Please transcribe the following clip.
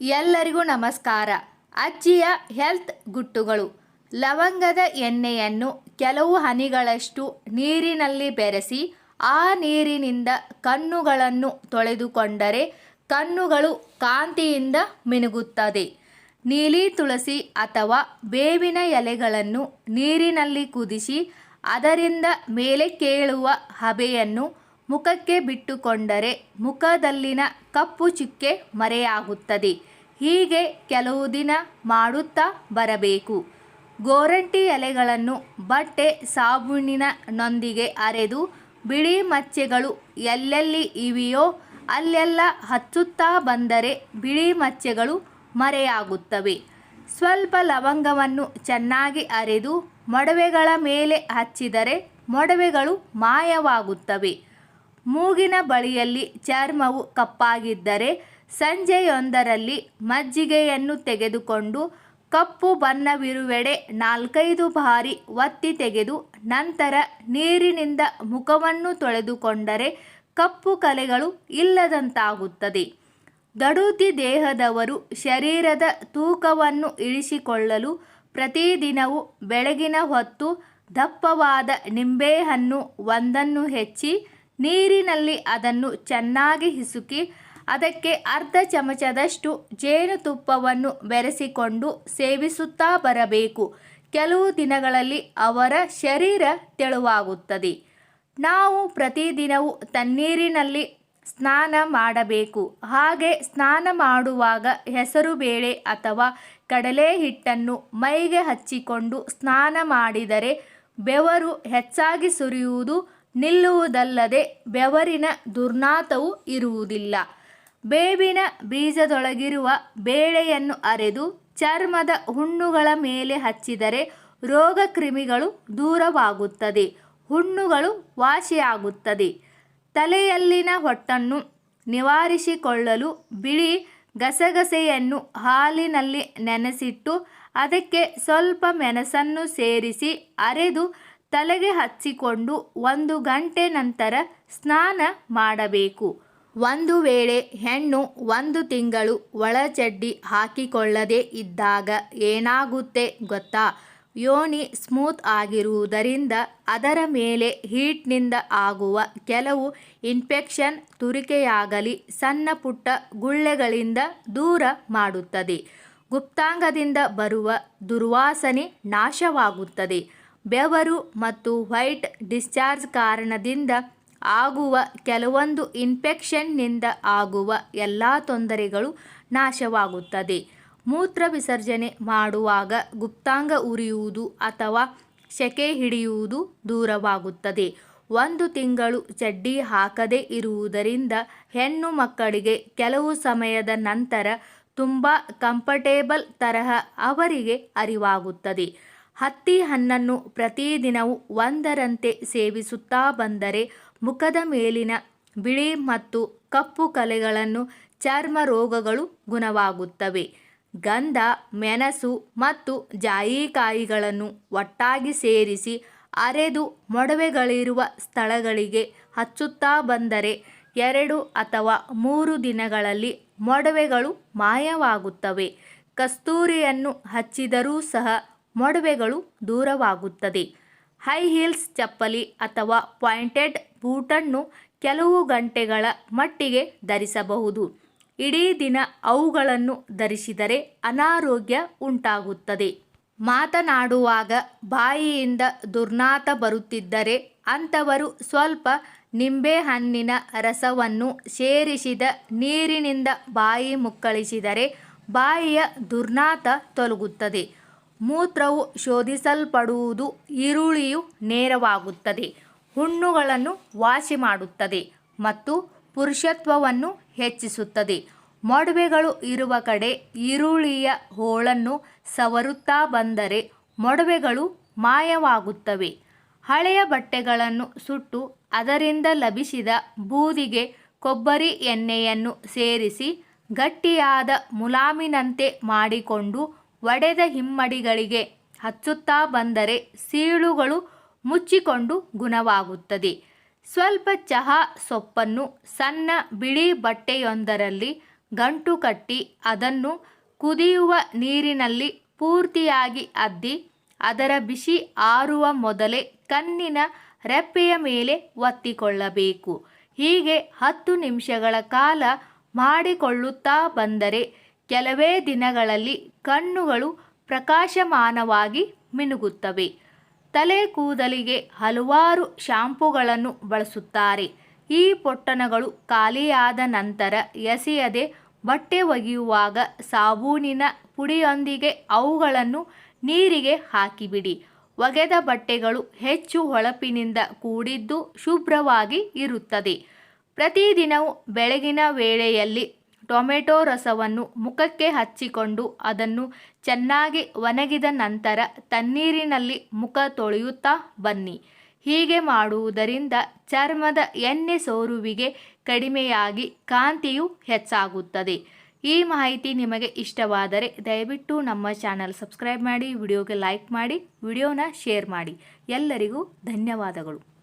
ಎಲ್ಲರಿಗೂ ನಮಸ್ಕಾರ. ಅಜ್ಜಿಯ ಹೆಲ್ತ್ ಗುಟ್ಟುಗಳು. ಲವಂಗದ ಎಣ್ಣೆಯನ್ನು ಕೆಲವು ಹನಿಗಳಷ್ಟು ನೀರಿನಲ್ಲಿ ಬೆರೆಸಿ, ಆ ನೀರಿನಿಂದ ಕಣ್ಣುಗಳನ್ನು ತೊಳೆದುಕೊಂಡರೆ ಕಣ್ಣುಗಳು ಕಾಂತಿಯಿಂದ ಮಿನುಗುತ್ತದೆ. ನೀಲಿ ತುಳಸಿ ಅಥವಾ ಬೇವಿನ ಎಲೆಗಳನ್ನು ನೀರಿನಲ್ಲಿ ಕುದಿಸಿ, ಅದರಿಂದ ಮೇಲೆ ಕೇಳುವ ಹಬೆಯನ್ನು ಮುಖಕ್ಕೆ ಬಿಟ್ಟುಕೊಂಡರೆ ಮುಖದಲ್ಲಿನ ಕಪ್ಪು ಚುಕ್ಕೆ ಮರೆಯಾಗುತ್ತದೆ. ಹೀಗೆ ಕೆಲವು ದಿನ ಮಾಡುತ್ತಾ ಬರಬೇಕು. ಗೋರಂಟಿ ಎಲೆಗಳನ್ನು ಬಟ್ಟೆ ಸಾಬೂನಿನ ನೊಂದಿಗೆ ಅರೆದು ಬಿಳಿ ಮಚ್ಚೆಗಳು ಎಲ್ಲೆಲ್ಲಿ ಇವೆಯೋ ಅಲ್ಲೆಲ್ಲ ಹಚ್ಚುತ್ತಾ ಬಂದರೆ ಬಿಳಿ ಮಚ್ಚೆಗಳು ಮರೆಯಾಗುತ್ತವೆ. ಸ್ವಲ್ಪ ಲವಂಗವನ್ನು ಚೆನ್ನಾಗಿ ಅರೆದು ಮೊಡವೆಗಳ ಮೇಲೆ ಹಚ್ಚಿದರೆ ಮೊಡವೆಗಳು ಮಾಯವಾಗುತ್ತವೆ. ಮೂಗಿನ ಬಳಿಯಲ್ಲಿ ಚರ್ಮವು ಕಪ್ಪಾಗಿದ್ದರೆ ಸಂಜೆಯೊಂದರಲ್ಲಿ ಮಜ್ಜಿಗೆಯನ್ನು ತೆಗೆದುಕೊಂಡು ಕಪ್ಪು ಬಣ್ಣವಿರುವೆಡೆ ನಾಲ್ಕೈದು ಬಾರಿ ಒತ್ತಿ ತೆಗೆದು ನಂತರ ನೀರಿನಿಂದ ಮುಖವನ್ನು ತೊಳೆದುಕೊಂಡರೆ ಕಪ್ಪು ಕಲೆಗಳು ಇಲ್ಲದಂತಾಗುತ್ತದೆ. ದಡುತಿ ದೇಹದವರು ಶರೀರದ ತೂಕವನ್ನು ಇಳಿಸಿಕೊಳ್ಳಲು ಪ್ರತಿದಿನವೂ ಬೆಳಗಿನ ಹೊತ್ತು ದಪ್ಪವಾದ ನಿಂಬೆಹಣ್ಣು ಒಂದನ್ನು ಹೆಚ್ಚಿ ನೀರಿನಲ್ಲಿ ಅದನ್ನು ಚೆನ್ನಾಗಿ ಹಿಸುಕಿ, ಅದಕ್ಕೆ ಅರ್ಧ ಚಮಚದಷ್ಟು ಜೇನುತುಪ್ಪವನ್ನು ಬೆರೆಸಿಕೊಂಡು ಸೇವಿಸುತ್ತಾ ಬರಬೇಕು. ಕೆಲವು ದಿನಗಳಲ್ಲಿ ಅವರ ಶರೀರ ತೆಳುವಾಗುತ್ತದೆ. ನಾವು ಪ್ರತಿದಿನವೂ ತಣ್ಣೀರಿನಲ್ಲಿ ಸ್ನಾನ ಮಾಡಬೇಕು. ಹಾಗೆ ಸ್ನಾನ ಮಾಡುವಾಗ ಹೆಸರುಬೇಳೆ ಅಥವಾ ಕಡಲೆ ಹಿಟ್ಟನ್ನು ಮೈಗೆ ಹಚ್ಚಿಕೊಂಡು ಸ್ನಾನ ಮಾಡಿದರೆ ಬೆವರು ಹೆಚ್ಚಾಗಿ ಸುರಿಯುವುದು ನಿಲ್ಲುವುದಲ್ಲದೆ ಬೆವರಿನ ದುರ್ನಾತವೂ ಇರುವುದಿಲ್ಲ. ಬೇವಿನ ಬೀಜದೊಳಗಿರುವ ಬೇಳೆಯನ್ನು ಅರೆದು ಚರ್ಮದ ಹುಣ್ಣುಗಳ ಮೇಲೆ ಹಚ್ಚಿದರೆ ರೋಗ ಕ್ರಿಮಿಗಳು ದೂರವಾಗುತ್ತದೆ. ಹುಣ್ಣುಗಳು ವಾಸಿಯಾಗುತ್ತದೆ. ತಲೆಯಲ್ಲಿನ ಹೊಟ್ಟನ್ನು ನಿವಾರಿಸಿಕೊಳ್ಳಲು ಬಿಳಿ ಗಸಗಸೆಯನ್ನು ಹಾಲಿನಲ್ಲಿ ನೆನೆಸಿಟ್ಟು ಅದಕ್ಕೆ ಸ್ವಲ್ಪ ಮೆಣಸನ್ನು ಸೇರಿಸಿ ಅರೆದು ತಲೆಗೆ ಹಚ್ಚಿಕೊಂಡು ಒಂದು ಗಂಟೆ ನಂತರ ಸ್ನಾನ ಮಾಡಬೇಕು. ಒಂದು ವೇಳೆ ಹೆಣ್ಣು ಒಂದು ತಿಂಗಳು ಒಳಚಡ್ಡಿ ಹಾಕಿಕೊಳ್ಳದೇ ಇದ್ದಾಗ ಏನಾಗುತ್ತೆ ಗೊತ್ತಾ? ಯೋನಿ ಸ್ಮೂತ್ ಆಗಿರುವುದರಿಂದ ಅದರ ಮೇಲೆ ಹೀಟ್ನಿಂದ ಆಗುವ ಕೆಲವು ಇನ್ಫೆಕ್ಷನ್ ತುರಿಕೆಯಾಗಲಿ ಸಣ್ಣ ಪುಟ್ಟ ಗುಳ್ಳೆಗಳಿಂದ ದೂರ ಮಾಡುತ್ತದೆ. ಗುಪ್ತಾಂಗದಿಂದ ಬರುವ ದುರ್ವಾಸನೆ ನಾಶವಾಗುತ್ತದೆ. ಬೆವರು ಮತ್ತು ವೈಟ್ ಡಿಸ್ಚಾರ್ಜ್ ಕಾರಣದಿಂದ ಆಗುವ ಕೆಲವೊಂದು ಇನ್ಫೆಕ್ಷನ್ನಿಂದ ಆಗುವ ಎಲ್ಲ ತೊಂದರೆಗಳು ನಾಶವಾಗುತ್ತದೆ. ಮೂತ್ರ ವಿಸರ್ಜನೆ ಮಾಡುವಾಗ ಗುಪ್ತಾಂಗ ಉರಿಯುವುದು ಅಥವಾ ಸೆಕೆ ಹಿಡಿಯುವುದು ದೂರವಾಗುತ್ತದೆ. ಒಂದು ತಿಂಗಳು ಚಡ್ಡಿ ಹಾಕದೇ ಇರುವುದರಿಂದ ಹೆಣ್ಣು ಮಕ್ಕಳಿಗೆ ಕೆಲವು ಸಮಯದ ನಂತರ ತುಂಬ ಕಂಫರ್ಟೇಬಲ್ ತರಹ ಅವರಿಗೆ ಅರಿವಾಗುತ್ತದೆ. ಹತ್ತಿ ಹಣ್ಣನ್ನು ಪ್ರತಿದಿನವೂ ಒಂದರಂತೆ ಸೇವಿಸುತ್ತಾ ಬಂದರೆ ಮುಖದ ಮೇಲಿನ ಬಿಳಿ ಮತ್ತು ಕಪ್ಪು ಕಲೆಗಳನ್ನು ಚರ್ಮ ರೋಗಗಳು ಗುಣವಾಗುತ್ತವೆ. ಗಂಧ, ಮೆಣಸು ಮತ್ತು ಜಾಯಿಕಾಯಿಗಳನ್ನು ಒಟ್ಟಾಗಿ ಸೇರಿಸಿ ಅರೆದು ಮೊಡವೆಗಳಿರುವ ಸ್ಥಳಗಳಿಗೆ ಹಚ್ಚುತ್ತಾ ಬಂದರೆ ಎರಡು ಅಥವಾ ಮೂರು ದಿನಗಳಲ್ಲಿ ಮೊಡವೆಗಳು ಮಾಯವಾಗುತ್ತವೆ. ಕಸ್ತೂರಿಯನ್ನು ಹಚ್ಚಿದರೂ ಸಹ ಮೊಡವೆಗಳು ದೂರವಾಗುತ್ತದೆ. ಹೈ ಹೀಲ್ಸ್ ಚಪ್ಪಲಿ ಅಥವಾ ಪಾಯಿಂಟೆಡ್ ಬೂಟನ್ನು ಕೆಲವು ಗಂಟೆಗಳ ಮಟ್ಟಿಗೆ ಧರಿಸಬಹುದು. ಇಡೀ ದಿನ ಅವುಗಳನ್ನು ಧರಿಸಿದರೆ ಅನಾರೋಗ್ಯ ಉಂಟಾಗುತ್ತದೆ. ಮಾತನಾಡುವಾಗ ಬಾಯಿಯಿಂದ ದುರ್ನಾತ ಬರುತ್ತಿದ್ದರೆ ಅಂಥವರು ಸ್ವಲ್ಪ ನಿಂಬೆಹಣ್ಣಿನ ರಸವನ್ನು ಸೇರಿಸಿದ ನೀರಿನಿಂದ ಬಾಯಿ ಮುಕ್ಕಳಿಸಿದರೆ ಬಾಯಿಯ ದುರ್ನಾತ ತೊಲಗುತ್ತದೆ. ಮೂತ್ರವು ಶೋಧಿಸಲ್ಪಡುವುದು ಈರುಳ್ಳಿಯು ನೇರವಾಗುತ್ತದೆ, ಹುಣ್ಣುಗಳನ್ನು ವಾಸಿ ಮಾಡುತ್ತದೆ ಮತ್ತು ಪುರುಷತ್ವವನ್ನು ಹೆಚ್ಚಿಸುತ್ತದೆ. ಮೊಡವೆಗಳು ಇರುವ ಕಡೆ ಈರುಳ್ಳಿಯ ಹೋಳನ್ನು ಸವರುತ್ತಾ ಬಂದರೆ ಮೊಡವೆಗಳು ಮಾಯವಾಗುತ್ತವೆ. ಹಳೆಯ ಬಟ್ಟೆಗಳನ್ನು ಸುಟ್ಟು ಅದರಿಂದ ಲಭಿಸಿದ ಬೂದಿಗೆ ಕೊಬ್ಬರಿ ಎಣ್ಣೆಯನ್ನು ಸೇರಿಸಿ ಗಟ್ಟಿಯಾದ ಮುಲಾಮಿನಂತೆ ಮಾಡಿಕೊಂಡು ಒಡೆದ ಹಿಮ್ಮಡಿಗಳಿಗೆ ಹಚ್ಚುತ್ತಾ ಬಂದರೆ ಸೀಳುಗಳು ಮುಚ್ಚಿಕೊಂಡು ಗುಣವಾಗುತ್ತದೆ. ಸ್ವಲ್ಪ ಚಹಾ ಸೊಪ್ಪನ್ನು ಸಣ್ಣ ಬಿಳಿ ಬಟ್ಟೆಯೊಂದರಲ್ಲಿ ಗಂಟು ಕಟ್ಟಿ ಅದನ್ನು ಕುದಿಯುವ ನೀರಿನಲ್ಲಿ ಪೂರ್ತಿಯಾಗಿ ಅದ್ದಿ ಅದರ ಬಿಸಿ ಆರುವ ಮೊದಲೇ ಕಣ್ಣಿನ ರೆಪ್ಪೆಯ ಮೇಲೆ ಒತ್ತಿಕೊಳ್ಳಬೇಕು. ಹೀಗೆ ಹತ್ತು ನಿಮಿಷಗಳ ಕಾಲ ಮಾಡಿಕೊಳ್ಳುತ್ತಾ ಬಂದರೆ ಕೆಲವೇ ದಿನಗಳಲ್ಲಿ ಕಣ್ಣುಗಳು ಪ್ರಕಾಶಮಾನವಾಗಿ ಮಿನುಗುತ್ತವೆ. ತಲೆ ಕೂದಲಿಗೆ ಹಲವಾರು ಶಾಂಪುಗಳನ್ನು ಬಳಸುತ್ತಾರೆ. ಈ ಪೊಟ್ಟಣಗಳು ಖಾಲಿಯಾದ ನಂತರ ಎಸೆಯದೆ ಬಟ್ಟೆ ಒಗೆಯುವಾಗ ಸಾಬೂನಿನ ಪುಡಿಯೊಂದಿಗೆ ಅವುಗಳನ್ನು ನೀರಿಗೆ ಹಾಕಿಬಿಡಿ. ಒಗೆದ ಬಟ್ಟೆಗಳು ಹೆಚ್ಚು ಹೊಳಪಿನಿಂದ ಕೂಡಿದ್ದು ಶುಭ್ರವಾಗಿ ಇರುತ್ತದೆ. ಪ್ರತಿದಿನವೂ ಬೆಳಗಿನ ವೇಳೆಯಲ್ಲಿ ಟೊಮೆಟೊ ರಸವನ್ನು ಮುಖಕ್ಕೆ ಹಚ್ಚಿಕೊಂಡು ಅದನ್ನು ಚೆನ್ನಾಗಿ ಒಣಗಿದ ನಂತರ ತಣ್ಣೀರಿನಲ್ಲಿ ಮುಖ ತೊಳೆಯುತ್ತಾ ಬನ್ನಿ. ಹೀಗೆ ಮಾಡುವುದರಿಂದ ಚರ್ಮದ ಎಣ್ಣೆ ಸೋರುವಿಗೆ ಕಡಿಮೆಯಾಗಿ ಕಾಂತಿಯು ಹೆಚ್ಚಾಗುತ್ತದೆ. ಈ ಮಾಹಿತಿ ನಿಮಗೆ ಇಷ್ಟವಾದರೆ ದಯವಿಟ್ಟು ನಮ್ಮ ಚಾನಲ್ ಸಬ್ಸ್ಕ್ರೈಬ್ ಮಾಡಿ, ವಿಡಿಯೋಗೆ ಲೈಕ್ ಮಾಡಿ, ವಿಡಿಯೋನ ಶೇರ್ ಮಾಡಿ. ಎಲ್ಲರಿಗೂ ಧನ್ಯವಾದಗಳು.